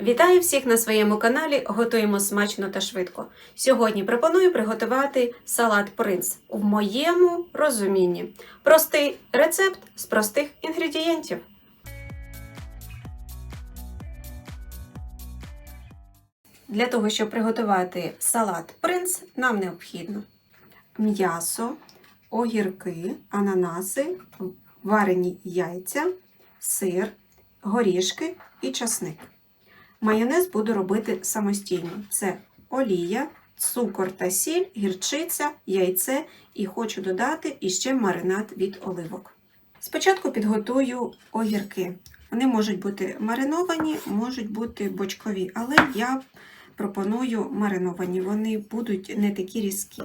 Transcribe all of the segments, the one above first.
Вітаю всіх на своєму каналі Готуємо смачно та швидко. Сьогодні пропоную приготувати салат принц в моєму розумінні. Простий рецепт з простих інгредієнтів. Для того, щоб приготувати салат принц, нам необхідно м'ясо, огірки, ананаси, варені яйця, сир, горішки і часник. Майонез буду робити самостійно. Це олія, цукор та сіль, гірчиця, яйце і хочу додати іще маринад від оливок. Спочатку підготую огірки. Вони можуть бути мариновані, можуть бути бочкові, але я пропоную мариновані. Вони будуть не такі різкі.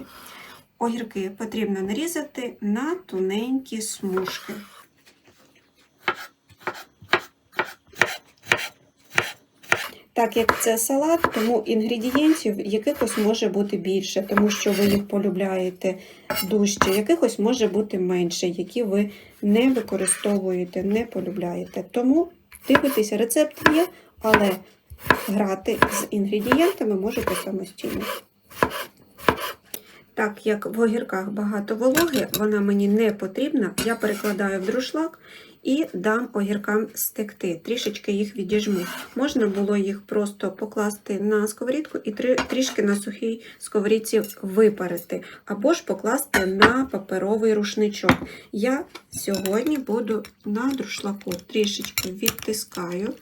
Огірки потрібно нарізати на тоненькі смужки. Так як це салат, тому інгредієнтів якихось може бути більше, тому що ви їх полюбляєте дужче, якихось може бути менше, які ви не використовуєте, не полюбляєте. Тому дивитися, рецепт є, але грати з інгредієнтами можете самостійно. Так як в огірках багато вологи, вона мені не потрібна, я перекладаю в друшлак і дам огіркам стекти. Трішечки їх відіжму. Можна було їх просто покласти на сковорідку і трішки на сухій сковорідці випарити, або ж покласти на паперовий рушничок. Я сьогодні буду на друшлаку трішечки відтискаю.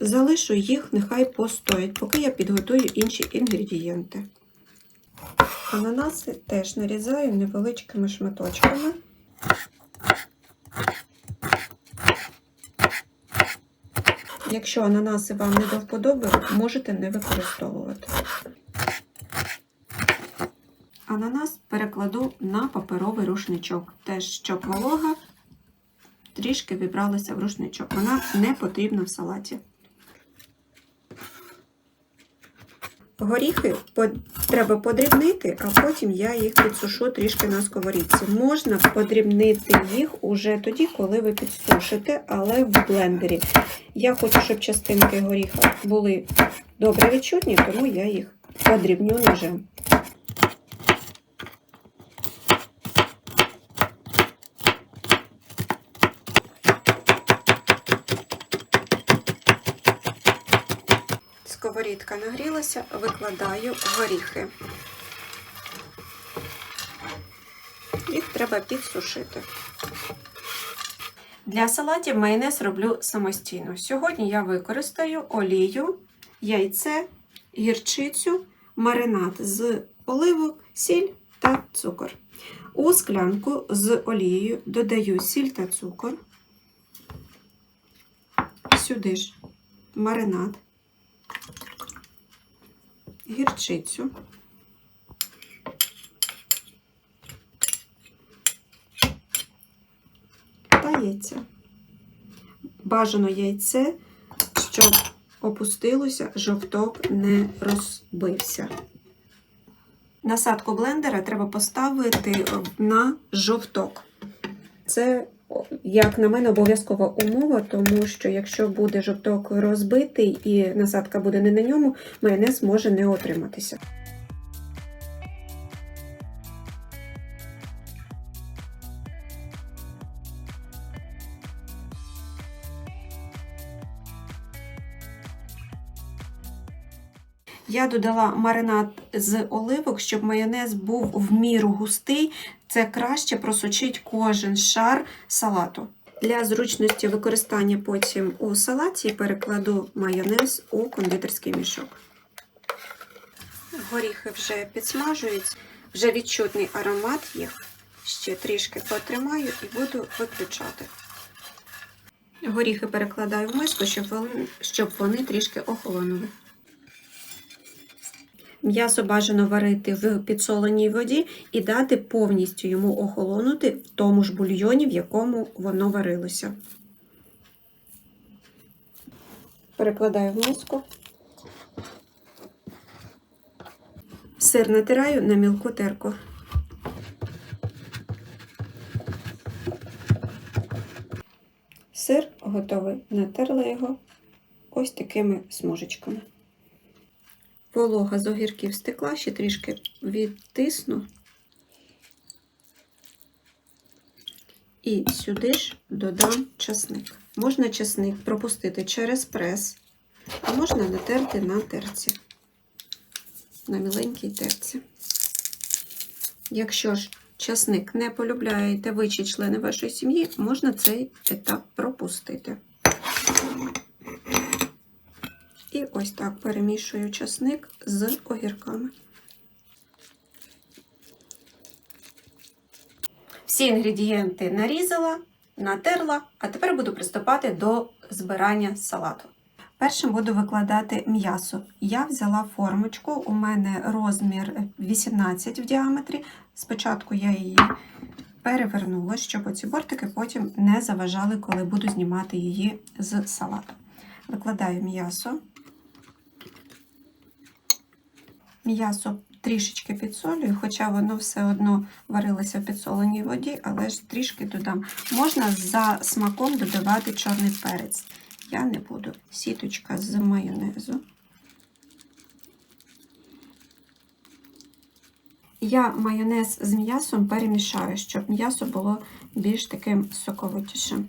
Залишу їх, нехай постоять, поки я підготую інші інгредієнти. Ананаси теж нарізаю невеличкими шматочками. Якщо ананаси вам не до вподоби, можете не використовувати. Ананас перекладу на паперовий рушничок, теж щоб волога трішки вібралася в рушничок. Вона не потрібна в салаті. Горіхи треба подрібнити, а потім я їх підсушу трішки на сковорідці. Можна подрібнити їх уже тоді, коли ви підсушите, але в блендері. Я хочу, щоб частинки горіха були добре відчутні, тому я їх подрібню ножем. Сковорідка нагрілася, викладаю горіхи. Їх треба підсушити. Для салатів майонез роблю самостійно. Сьогодні я використаю олію, яйце, гірчицю, маринад з оливок, сіль та цукор. У склянку з олією додаю сіль та цукор. Сюди ж маринад гірчицю. Та яйця. Бажано яйце, щоб опустилося, жовток не розбився. Насадку блендера треба поставити на жовток. Це як на мене, обов'язкова умова, тому що якщо буде жовток розбитий і насадка буде не на ньому, майонез може не отриматися. Я додала маринад з оливок, щоб майонез був в міру густий. Це краще просочить кожен шар салату. Для зручності використання потім у салаті перекладу майонез у кондитерський мішок. Горіхи вже підсмажують, вже відчутний аромат їх. Ще трішки потримаю і буду виключати. Горіхи перекладаю в миску, щоб вони, щоб вони трішки охолонули. М'ясо бажано варити в підсоленій воді і дати повністю йому охолонути в тому ж бульйоні, в якому воно варилося. Перекладаю в миску. Сир натираю на мілку терку. Сир готовий. Натерла його. ось такими смужечками. Волога з огірків стекла, ще трішки відтисну. І сюди ж додам часник. Можна часник пропустити через прес, а можна натерти на терці, на міленькій терці. Якщо ж часник не полюбляєте ви чи члени вашої сім'ї, можна цей етап пропустити. І ось так перемішую часник з огірками. Всі інгредієнти нарізала, натерла, а тепер буду приступати до збирання салату. Першим буду викладати м'ясо. Я взяла формочку, у мене розмір 18 в діаметрі. Спочатку я її перевернула, щоб оці бортики потім не заважали, коли буду знімати її з салату. Викладаю м'ясо. М'ясо трішечки підсолюю, хоча воно все одно варилося в підсоленій воді, але ж трішки додам. Можна за смаком додавати чорний перець. Я не буду. Сіточка з майонезу. Я майонез з м'ясом перемішаю, щоб м'ясо було більш таким соковитішим.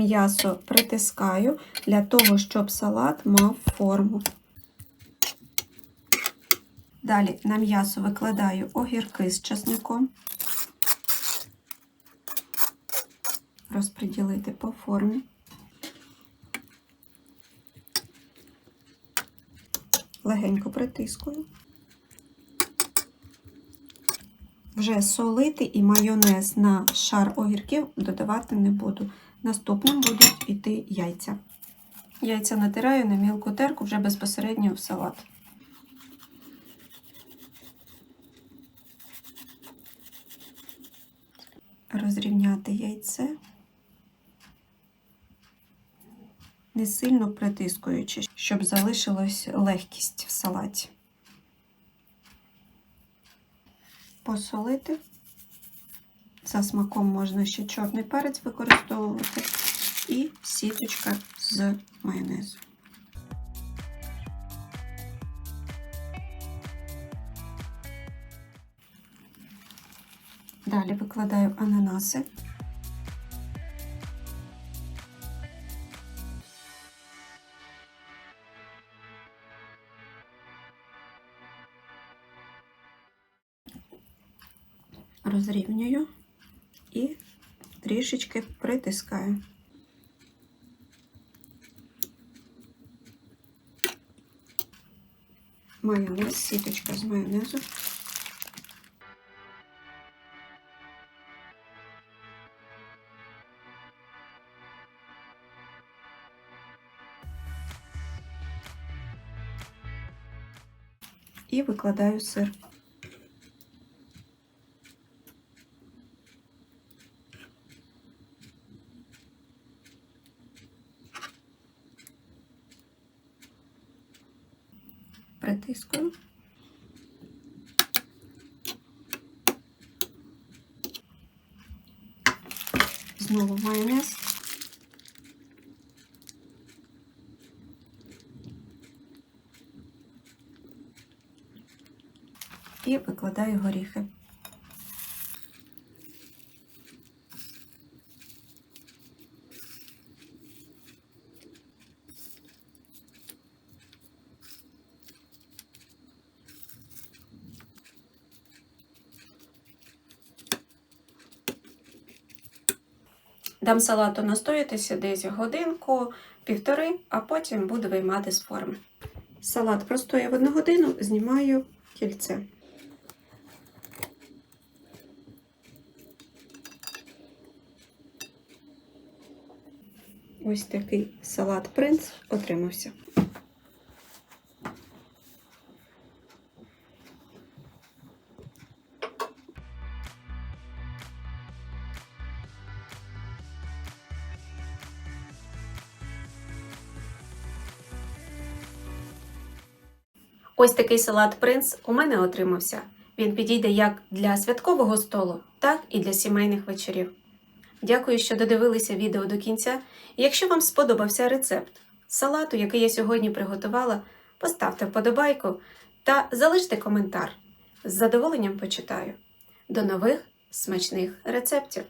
М'ясо притискаю для того, щоб салат мав форму. Далі на м'ясо викладаю огірки з часником. Розподілити по формі. Легенько притискую. Вже солити і майонез на шар огірків додавати не буду. Наступним будуть йти яйця. Яйця натираю на мілку терку вже безпосередньо в салат. Розрівняти яйце, не сильно притискуючи, щоб залишилась легкість в салаті. Посолити. За смаком можна ще чорний перець використовувати і сіточка з майонезу. Далі викладаю ананаси. Розрівнюю і трішечки притискаю. Майонез, сіточка з майонезу. І викладаю сир. Притискую. Знову майонез. І викладаю горіхи. Дам салату настоятися десь годинку, півтори, а потім буду виймати з форми. Салат простоє в одну годину, знімаю кільце. Ось такий салат принц отримався. Ось такий салат принц у мене отримався. Він підійде як для святкового столу, так і для сімейних вечорів. Дякую, що додивилися відео до кінця. Якщо вам сподобався рецепт салату, який я сьогодні приготувала, поставте вподобайку та залиште коментар. З задоволенням почитаю. До нових смачних рецептів!